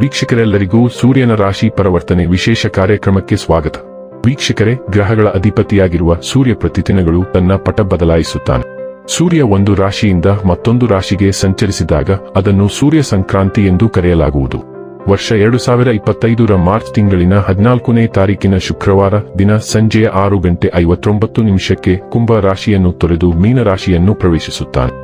ವೀಕ್ಷಕರೆಲ್ಲರಿಗೂ ಸೂರ್ಯನ ರಾಶಿ ಪರಿವರ್ತನೆ ವಿಶೇಷ ಕಾರ್ಯಕ್ರಮಕ್ಕೆ ಸ್ವಾಗತ. ವೀಕ್ಷಕರೇ, ಗ್ರಹಗಳ ಅಧಿಪತಿಯಾಗಿರುವ ಸೂರ್ಯ ಪ್ರತಿದಿನಗಳು ತನ್ನ ಪಟ ಬದಲಾಯಿಸುತ್ತಾನೆ. ಸೂರ್ಯ ಒಂದು ರಾಶಿಯಿಂದ ಮತ್ತೊಂದು ರಾಶಿಗೆ ಸಂಚರಿಸಿದಾಗ ಅದನ್ನು ಸೂರ್ಯ ಸಂಕ್ರಾಂತಿ ಎಂದು ಕರೆಯಲಾಗುವುದು. ವರ್ಷ ಎರಡು ಸಾವಿರ ಇಪ್ಪತ್ತೈದರ ಮಾರ್ಚ್ ತಿಂಗಳಿನ ಹದಿನಾಲ್ಕನೇ ತಾರೀಕಿನ ಶುಕ್ರವಾರ ದಿನ ಸಂಜೆಯ ಆರು ಗಂಟೆ ಐವತ್ತೊಂಬತ್ತು ನಿಮಿಷಕ್ಕೆ ಕುಂಭ ರಾಶಿಯನ್ನು ತೊರೆದು ಮೀನ ರಾಶಿಯನ್ನು ಪ್ರವೇಶಿಸುತ್ತಾನೆ.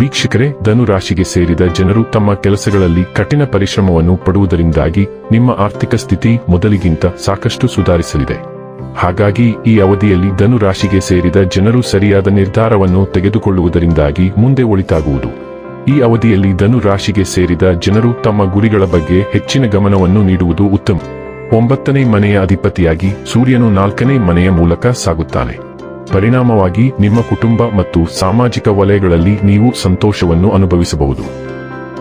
ವೀಕ್ಷಕರೇ ಧನು ರಾಶಿಗೆ ಸೇರಿದ ಜನರು ತಮ್ಮ ಕೆಲಸಗಳಲ್ಲಿ ಕಠಿಣ ಪರಿಶ್ರಮವನ್ನು ಪಡುವುದರಿಂದಾಗಿ ನಿಮ್ಮ ಆರ್ಥಿಕ ಸ್ಥಿತಿ ಮೊದಲಿಗಿಂತ ಸಾಕಷ್ಟು ಸುಧಾರಿಸಲಿದೆ. ಹಾಗಾಗಿ ಈ ಅವಧಿಯಲ್ಲಿ ಧನು ರಾಶಿಗೆ ಸೇರಿದ ಜನರು ಸರಿಯಾದ ನಿರ್ಧಾರವನ್ನು ತೆಗೆದುಕೊಳ್ಳುವುದರಿಂದಾಗಿ ಮುಂದೆ ಒಳಿತಾಗುವುದು. ಈ ಅವಧಿಯಲ್ಲಿ ಧನು ರಾಶಿಗೆ ಸೇರಿದ ಜನರು ತಮ್ಮ ಗುರಿಗಳ ಬಗ್ಗೆ ಹೆಚ್ಚಿನ ಗಮನವನ್ನು ನೀಡುವುದು ಉತ್ತಮ. ಒಂಬತ್ತನೇ ಮನೆಯ ಅಧಿಪತಿಯಾಗಿ ಸೂರ್ಯನು ನಾಲ್ಕನೇ ಮನೆಯ ಮೂಲಕ ಸಾಗುತ್ತಾನೆ. ಪರಿಣಾಮವಾಗಿ ನಿಮ್ಮ ಕುಟುಂಬ ಮತ್ತು ಸಾಮಾಜಿಕ ವಲಯಗಳಲ್ಲಿ ನೀವು ಸಂತೋಷವನ್ನು ಅನುಭವಿಸಬಹುದು.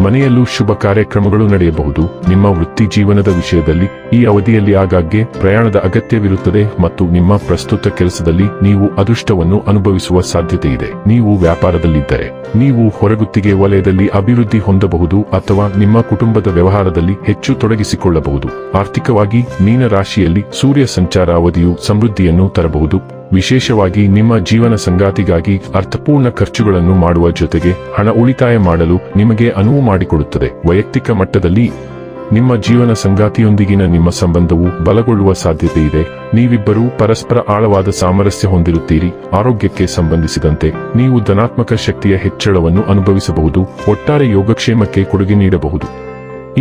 ಮನೆಯಲ್ಲೂ ಶುಭ ಕಾರ್ಯಕ್ರಮಗಳು ನಡೆಯಬಹುದು. ನಿಮ್ಮ ವೃತ್ತಿ ಜೀವನದ ವಿಷಯದಲ್ಲಿ ಈ ಅವಧಿಯಲ್ಲಿ ಆಗಾಗ್ಗೆ ಪ್ರಯಾಣದ ಅಗತ್ಯವಿರುತ್ತದೆ ಮತ್ತು ನಿಮ್ಮ ಪ್ರಸ್ತುತ ಕೆಲಸದಲ್ಲಿ ನೀವು ಅದೃಷ್ಟವನ್ನು ಅನುಭವಿಸುವ ಸಾಧ್ಯತೆ ಇದೆ ನೀವು ವ್ಯಾಪಾರದಲ್ಲಿದ್ದರೆ ನೀವು ಹೊರಗುತ್ತಿಗೆ ವಲಯದಲ್ಲಿ ಅಭಿವೃದ್ಧಿ ಹೊಂದಬಹುದು ಅಥವಾ ನಿಮ್ಮ ಕುಟುಂಬದ ವ್ಯವಹಾರದಲ್ಲಿ ಹೆಚ್ಚು ತೊಡಗಿಸಿಕೊಳ್ಳಬಹುದು. ಆರ್ಥಿಕವಾಗಿ ಮೀನ ರಾಶಿಯಲ್ಲಿ ಸೂರ್ಯ ಸಂಚಾರ ಅವಧಿಯು ಸಮೃದ್ಧಿಯನ್ನು ತರಬಹುದು. ವಿಶೇಷವಾಗಿ ನಿಮ್ಮ ಜೀವನ ಸಂಗಾತಿಗಾಗಿ ಅರ್ಥಪೂರ್ಣ ಖರ್ಚುಗಳನ್ನು ಮಾಡುವ ಜೊತೆಗೆ ಹಣ ಉಳಿತಾಯ ಮಾಡಲು ನಿಮಗೆ ಅನುವು ಮಾಡಿಕೊಡುತ್ತದೆ. ವೈಯಕ್ತಿಕ ಮಟ್ಟದಲ್ಲಿ ನಿಮ್ಮ ಜೀವನ ಸಂಗಾತಿಯೊಂದಿಗಿನ ನಿಮ್ಮ ಸಂಬಂಧವು ಬಲಗೊಳ್ಳುವ ಸಾಧ್ಯತೆ ಇದೆ. ನೀವಿಬ್ಬರೂ ಪರಸ್ಪರ ಆಳವಾದ ಸಾಮರಸ್ಯ ಹೊಂದಿರುತ್ತೀರಿ. ಆರೋಗ್ಯಕ್ಕೆ ಸಂಬಂಧಿಸಿದಂತೆ ನೀವು ಧನಾತ್ಮಕ ಶಕ್ತಿಯ ಹೆಚ್ಚಳವನ್ನು ಅನುಭವಿಸಬಹುದು. ಒಟ್ಟಾರೆ ಯೋಗಕ್ಷೇಮಕ್ಕೆ ಕೊಡುಗೆ ನೀಡಬಹುದು.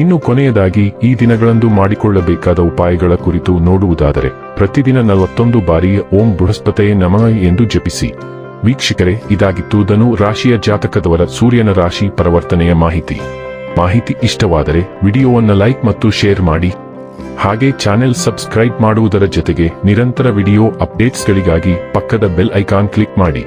ಇನ್ನು ಕೊನೆಯದಾಗಿ ಈ ದಿನಗಳಂದು ಮಾಡಿಕೊಳ್ಳಬೇಕಾದ ಉಪಾಯಗಳ ಕುರಿತು ನೋಡುವುದಾದರೆ ಪ್ರತಿದಿನ ನಲವತ್ತೊಂದು ಬಾರಿ ಓಂ ಬೃಹಸ್ಪತೆಯೇ ನಮಃ ಎಂದು ಜಪಿಸಿ. ವೀಕ್ಷಕರೇ, ಇದಾಗಿತ್ತು ಧನು ರಾಶಿಯ ಜಾತಕದವರ ಸೂರ್ಯನ ರಾಶಿ ಪರಿವರ್ತನೆಯ ಮಾಹಿತಿ. ಮಾಹಿತಿ ಇಷ್ಟವಾದರೆ ವಿಡಿಯೋವನ್ನು ಲೈಕ್ ಮತ್ತು ಶೇರ್ ಮಾಡಿ. ಹಾಗೆ ಚಾನೆಲ್ ಸಬ್ಸ್ಕ್ರೈಬ್ ಮಾಡುವುದರ ಜೊತೆಗೆ ನಿರಂತರ ವಿಡಿಯೋ ಅಪ್ಡೇಟ್ಸ್ಗಳಿಗಾಗಿ ಪಕ್ಕದ ಬೆಲ್ ಐಕಾನ್ ಕ್ಲಿಕ್ ಮಾಡಿ.